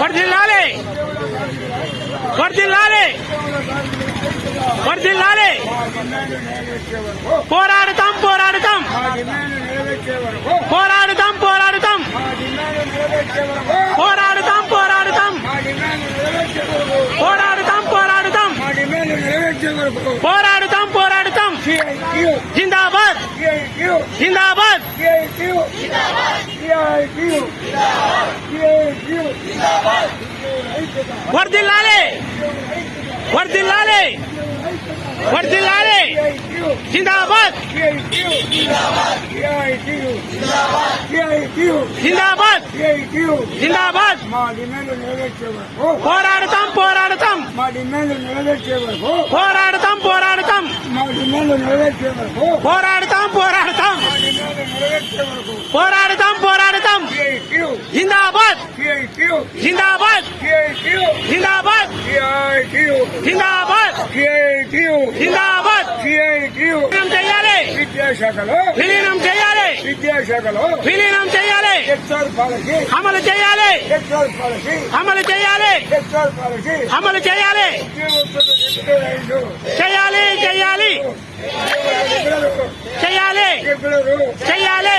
వర్ధిల్లాలి వర్ధిల్లాలి వర్ధిల్లాలి పోరాడుతాం పోరాడుతాం పోరాడుతాం పోరాడుతాం పోరాడుతాం పోరాడుతాం పోరాడుతాం పోరాడుతాం పోరాడుతాం పోరాడుతాం జిందాబాద్ జిందాబాద్ వర్ధిల్లాలి వర్ధిల్లాలి వర్ధిల్లాలి జిందాబాద్ జిందాబాద్ జిందాబాద్ మా డిమాండ్ నెరవేర్చే వరకు పోరాడుతాం పోరాడుతాం మా డిమాండ్ నెరవేర్చే వరకు పోరాడుతాం పోరాడుతాం మా డిమాండ్ నెరవేర్చే వరకు పోరాడుతాం పోరాడుతాం మా డిమాండ్ నెరవేర్చే వరకు పోరాడుతాం పోరాడుతాం సిఐటియు జిందాబాద్ సిఐటియు జిందాబాద్ జిందాబాద్! జిందాబాద్! విలీనం చేయాలి! విద్యాశాఖలో విలీనం చేయాలి! విద్యాశాఖలో విలీనం చేయాలి! అమలు చేయాలి! అమలు చేయాలి! అమలు చేయాలి! చేయాలి! చేయాలి! చేయాలి! చేయాలి! చేయాలి!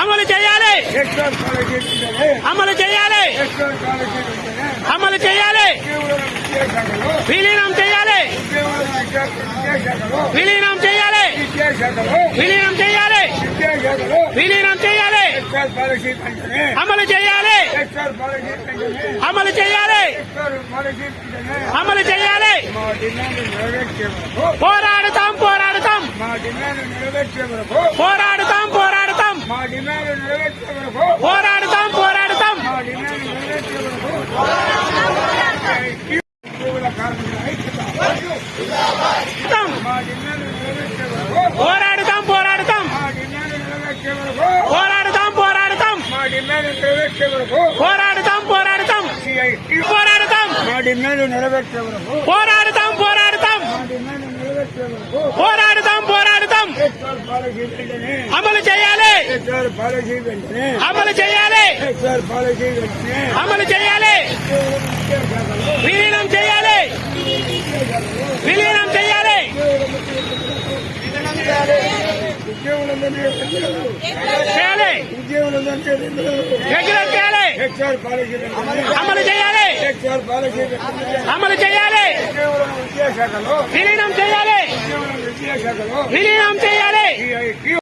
అమలు చేయాలి. అమలు చేయాలి. అమలు చేయాలి. విలీనం చేయాలి. విలీనం చేయాలి. విలీనం చేయాలి. విలీనం చేయాలి. అమలు చేయాలి. అమలు చేయాలి. అమలు చేయాలి. పోరాడుతాం పోరాడుతాం పోరాడుతాం. పోరాడుతాం పోరాడుతాం. పోరాడుతాం. పోరాడుతాం పోరాడుతాం. పోరాడుతాం పోరాడుతాం. పోరాడుతాం పోరాడుతాం. పోరాడుతాం పోరాడతాం పోరాడతాం. అమలు చేయాలి. అమలు చేయాలి. అమలు చేయాలి. విలీనం చేయాలి. విలీనం చేయాలి. చేయాలి. రెగ్యులర్ చేయాలి. అమలు చేయాలి. అమలు చేయాలి. విలీనం చేయాలి. విలీనం చేయాలి.